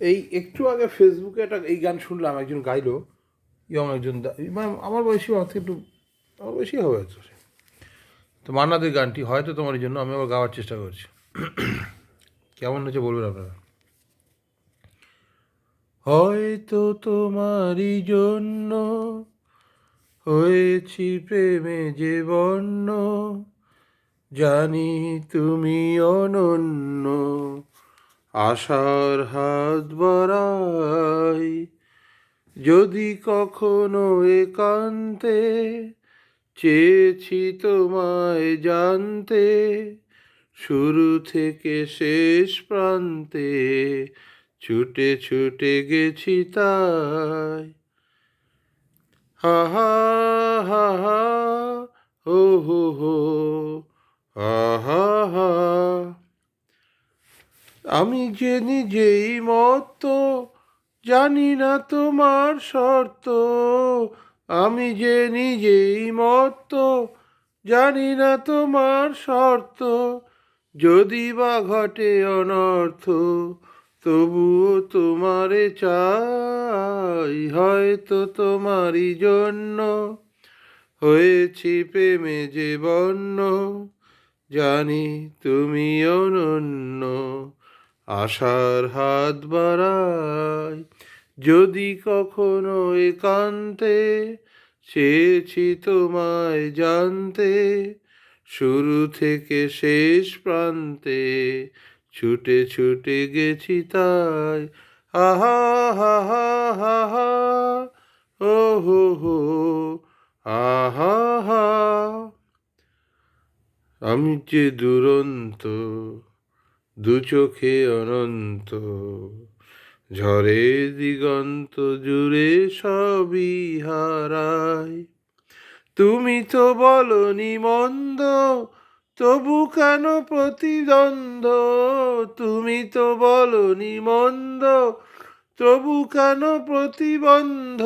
এই একটু আগে ফেসবুকে একটা এই গান শুনলাম, একজন গাইলো, ইয়ং একজন মানে আমার বয়সী আমার থেকে একটু, আমার বয়সী হবে হয়তো তো মান্নাদের গানটি হয়তো তোমার জন্য আমি আবার গাওয়ার চেষ্টা করছি। কেমন হয়েছে বলবেন আপনারা? হয়তো তোমারই জন্য হয়েছি প্রেমে যে বন্য জানি তুমি অনন্য। আশার হাত বাড়াই। যদি কখনো একান্তে চেয়েছি তোমায় জানতে, শুরু থেকে শেষ প্রান্তে ছুটে ছুটে গেছি তাই। হা হা হা হা, হো হো হো, হা হা হা। আমি যে নিজেই মত জানি না তোমার শর্ত। আমি যে নিজেই মত জানি না তোমার শর্ত। যদি বা ঘটে অনর্থ, তবুও তোমারে চাই হয়তো তোমারই জন্য। হয়েছি প্রেমে যে বন্য, জানি তুমি অনন্য আশার হাত বাড়াই যদি কখনো একান্তে চেয়েছি তোমায় জানতে, শুরু থেকে শেষ প্রান্তে ছুটে ছুটে গেছি তাই। আহা, হা হা হা হা, ও, হো হো, আহা আমি যে দুরন্ত দু চোখে অনন্ত, ঝরে দিগন্ত জুড়ে সবই হারাই তুমি তো বলনি মন্দ, তবু কেন প্রতিদ্বন্দ্ব? তুমি তো বলনি মন্দ, তবু কেন প্রতিবন্ধ?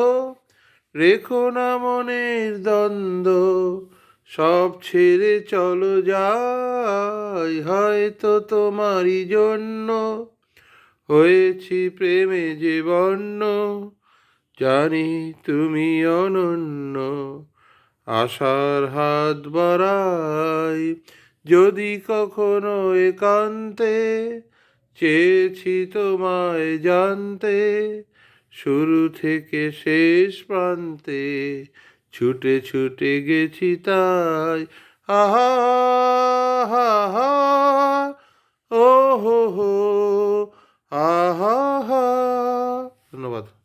রেখো না মনের দ্বন্দ্ব। সব ছেড়ে চলো যাই, হয়তো তোমারই জন্য হয়েছি প্রেমে যে বন্য। জানি তুমি অনন্য, আশার হাত বাড়াই। যদি কখনো একান্তে চেয়েছি তোমায় জানতে, শুরু থেকে শেষ প্রান্তে ছুটে ছুটে গেছি তাই। আহা হা হা ও হো হো আহা। ধন্যবাদ।